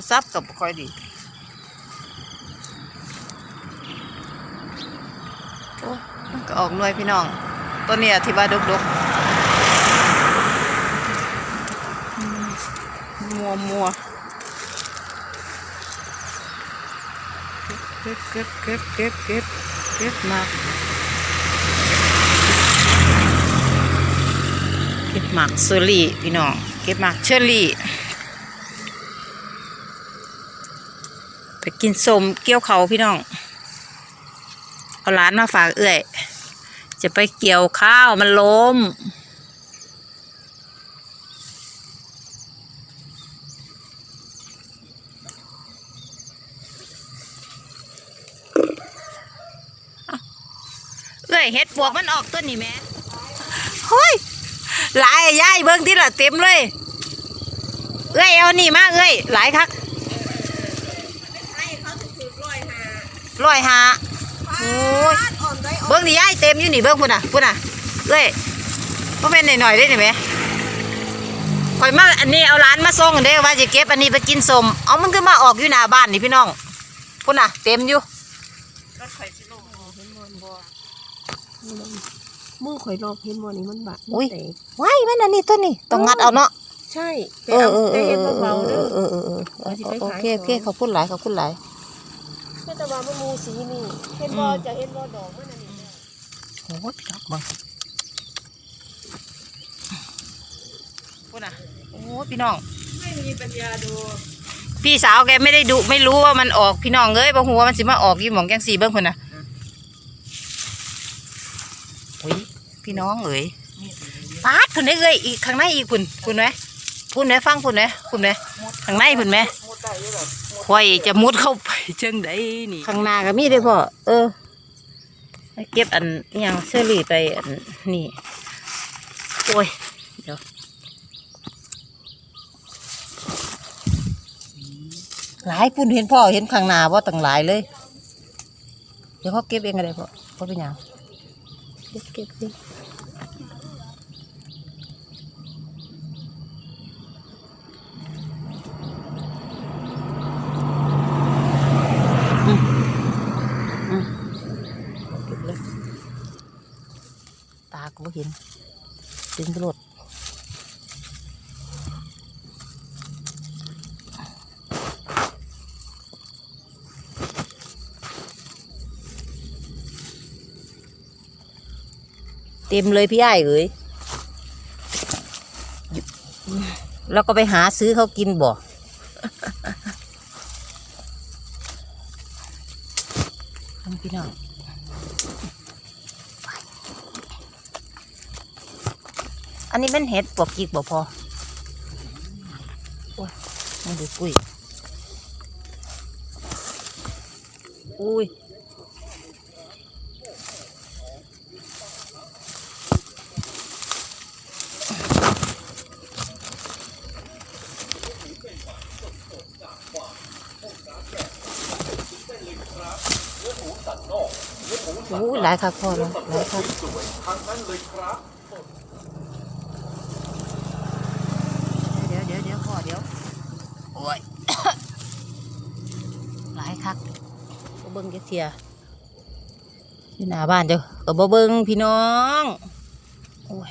รศัพท์กับค่อยดีโอ้ก็ออกหน่วยพี่น้อง ตัวเนี้ยที่ว่าดกๆอืมมัวมัวเก็บเก็บเก็บเก็บเก็บเก็บมากเก็บหมากเชอรี่พี่น้อง เก็บหมากเชอรี่ ไปกินสมเกี่ยวเขาพี่น้อง เอาร้านมาฝากเอื้อย จะไปเกี่ยวข้าวมันล้ม เอ้ยเฮ็ดปวกมันออกต้นนี่แม่เฮ้ยหลายอะยายเบิ่งที่ละเต็มเลย เอ้ยเอานี่มาเอ้ยหลายคัก ร้อยหาโอ้ยเบิ่งนี่ยายเต็มอยู่นี่เบิ่งพุ่นน่ะพุ่นน่ะเอ้ยพ่อแม่นหน่อยๆได้นี่แหมข่อยมาอันนี้เอาร้านมาส่งเด้อว่าจะเก็บอันนี้ไปกินสมเอามันก็มาออกอยู่หน้าบ้านนี่พี่น้องพุ่นน่ะ เต็มอยู่มือข่อยลอกเห็นบ่นี่มันบะอุ๊ยมันเตะว้ายมันอันนี้ต้นนี่ต้องงัดเอาเนาะใช่แต่เออเอาเออเอแต่อเห็นเออเบาๆเอเด้ออเออเออเออเอาสิไปโอขายเคโอเคต่อขอบคุณหลายขอบคุณหลาย ก็แต่ว่ามันมูสีนี่เห็นบ่อืมจะเห็นบ่ดอกมันอันนี้เนี่ยโอ้ยพี่น้องบังพูดนะโอ้ยพี่น้อง ไม่มีปัญญาดูพี่สาวแกไม่ได้ดูไม่รู้ว่ามันออกพี่น้องเอ้ยบ่ฮู้ว่ามันสิมาออกอยู่หม่องแกงสีเบิ่งพุ่นน่ะอุ้ยพี่น้องเอ้ยปาดพุ่นได้เอ้ยอีกข้างในอีกพุ่นพุ่นไหมพุ่นไหมฟังพุ่นไหมพุ่นไหมข้างในพุ่นไหม ข่อยจะมุดเข้าไปจังไดนี่ ข้างหน้าก็มีเด้อพ่อเออไปเก็บอันอิหยังเชอรี่ไปอันนี่โอ้ยเดี๋ยวหลายปุ่นเห็นพ่อเห็นข้างหน้าว่าตั้งหลายเลย เดี๋ยวเขาเก็บเองก็ได้พ่อพ่อเป็นหยังเก็บเก็บเก็บอืมอืมเก็บเลยตาก็บ่ เห็นดึงไปโลดเต็มเลยพี่ไอ้เอ้ยแล้วก็ไปหาซื้อเขากินบ่ ทำพี่น้องอั นี้เป็นเห็ดปวกกิกบ่พอโอ้ยมาดูปุ้ยอุ้ยโอ้หลายครับพ่อแล้วหลายครับเดี๋ยวเดี๋ยวเดี๋ยวพ่อเดี๋ยว โอ้ยหลายครับบ่เบิ้งจะเทียอยู่หน้าบ้านเจ้าก็บ่เบิ้งพี่น้อง โอ้ย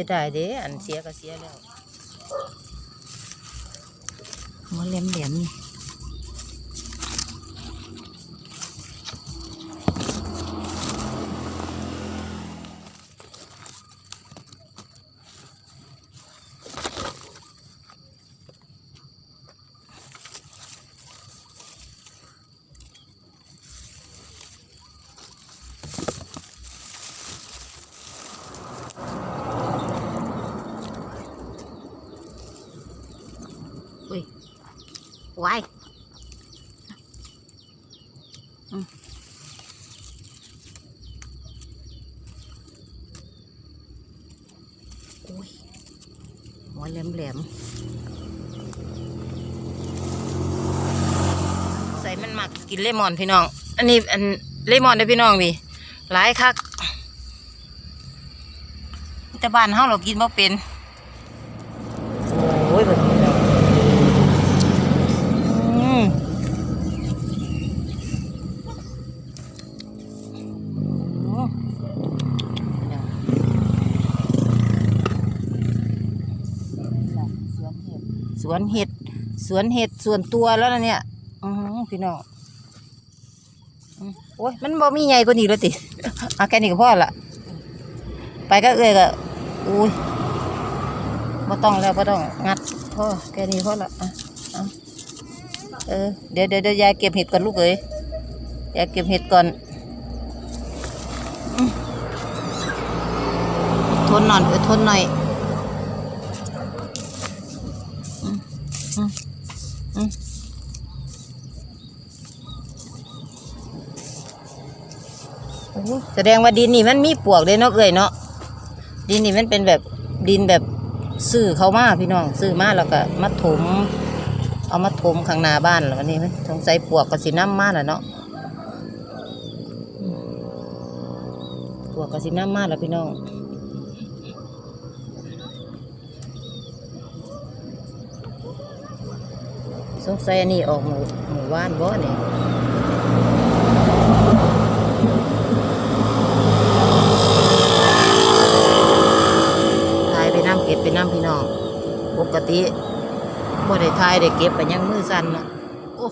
สียดายเด้อันเสียก็เสียแล้วมันเหลี่ยมเหลี่ยมๆนี่ ไว้อืมโอ้ยหัวแหลมแหลมๆใส่มันหมักกินเลมอนพี่น้อง อันนี้อันเลมอนได้พี่น้องนี่หลายคักแต่บ้านเฮาเรากินบ่เป็น โอ้ยแบบนี้แล้วอืมโอ้เดี๋ยวส วนเห็ด สวนเห็ดส่วนตัวแล้วนะเนี่ยอือพี่น้องโอ้ยมันบ่มีใหญ่กว่านี้แล้วติเอาแค่นี้ก็พอละไปก็เอ้ยก็อุ้ยบ่ต้องแล้วบ่ต้องงัดพอแค่นี้พอละอะเออเดี๋ยวเดี๋ยวยายเก็บเห็ดก่อนลูกเอ้ยยายเก็บเห็ดก่อนทนหน่อยเออทนหน่อยอืมอืมอืมโอ้ แสดงว่าดินนี่มันมีปวกเลยเนาะเอ้ยเนาะดินนี่มันเป็นแบบดินแบบซื้อเขามาพี่น้องซื้อมาแล้วก็มาถมเอามาถมข้างหน้าบ้านแล้ววันนี้มันสงสัยปวกก็สิน้ำมาแล้วเนาะปวกก็สิน้ำมาแล้วพี่น้องสงสัยอันนี้ออกหมู่หมู่บ้านบ่เนี่ยทายไปน้ำเก็บไปน้ำพี่น้อง ปก ติบ่ได้ทายได้เก็บไปยังมือสั่นเนาะโอ้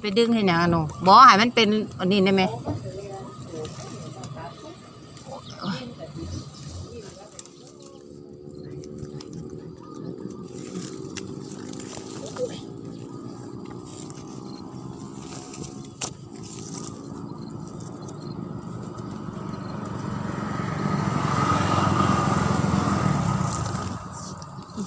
ไปดึงให้หนังอะหนูบอให้มันเป็นอันนี้ได้ไหม โอ้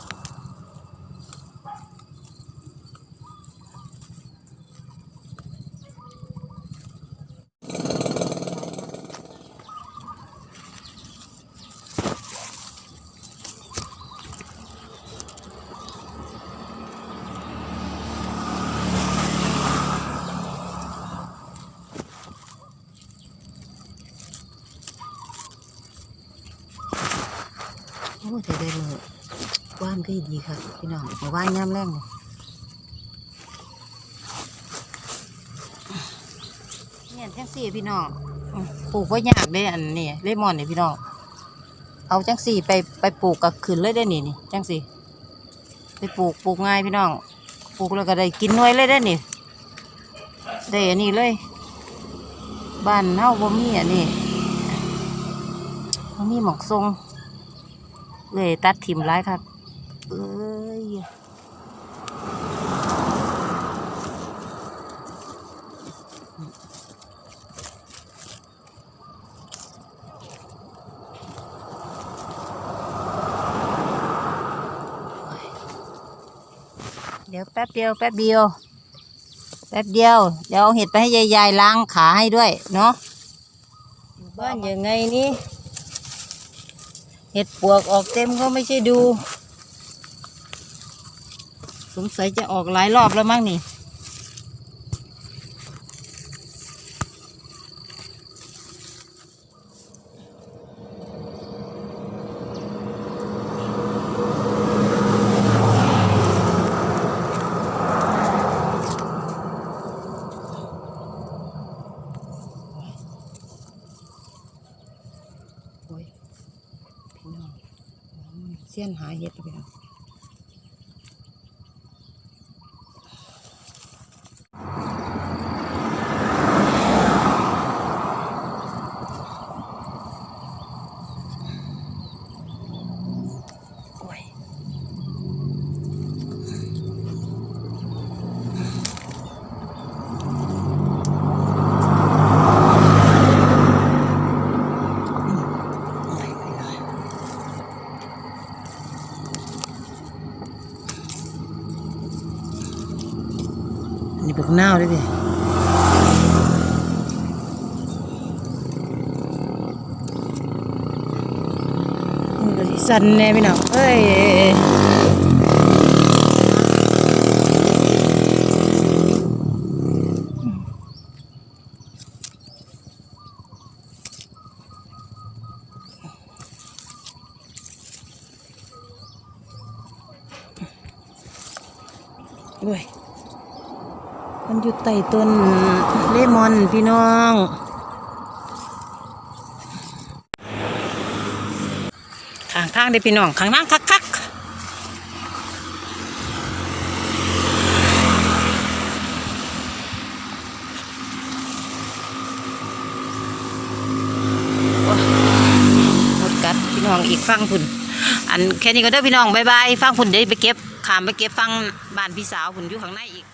แต่ได้เลย ว่านก็ดีค่ะพี่น้องว่านย่ำแรงเลยเนี่ยจังสี่พี่น้องปลูกว่ายากเลยอันนี้เลมอนนี่พี่น้องเอาจังสี่ไปไปปลูกกับขืนเลยได้นี่นี่จังสี่ ไปปลูกปลูกง่ายพี่น้องปลูกแล้วก็ได้กินน่วยเลยได้นี่ได้อันนี้เลยบ้านเฮาบ่มีอันนี้บ่มีหมอกทรงเลยตัดถิ่มร้ายครับ เอ้ยเดี๋ยวแป๊บเดียวแป๊บเดียว แป๊บเดียว เดี๋ยวเอาเห็ดไปให้ยายๆล้างขาให้ด้วย เนาะอยู่บ้านยังไงนี่ เห็ดปวกออกเต็มก็ไม่ใช่ดู สงสัยจะออกหลายรอบแล้วมั้งนี่โอ้ยพี่น้องอืมเสี้ยนหาเห็ด นี่บักนาวได้ดิสั่นแน่พี่น้องเฮ้ยด้วย มันอยู่ใต้ต้นเลมอนพี่น้องข้างทางเด้พี่น้องข้างทางคักคักๆโหมดกัดพี่น้องอีกฟังพุ่นอันแค่นี้ก็เด้พี่น้องบายบายฟังพุ่นเด้ไปเก็บขามไปเก็บฟังบ้านพี่สาวพุ่นอยู่ข้างในอีก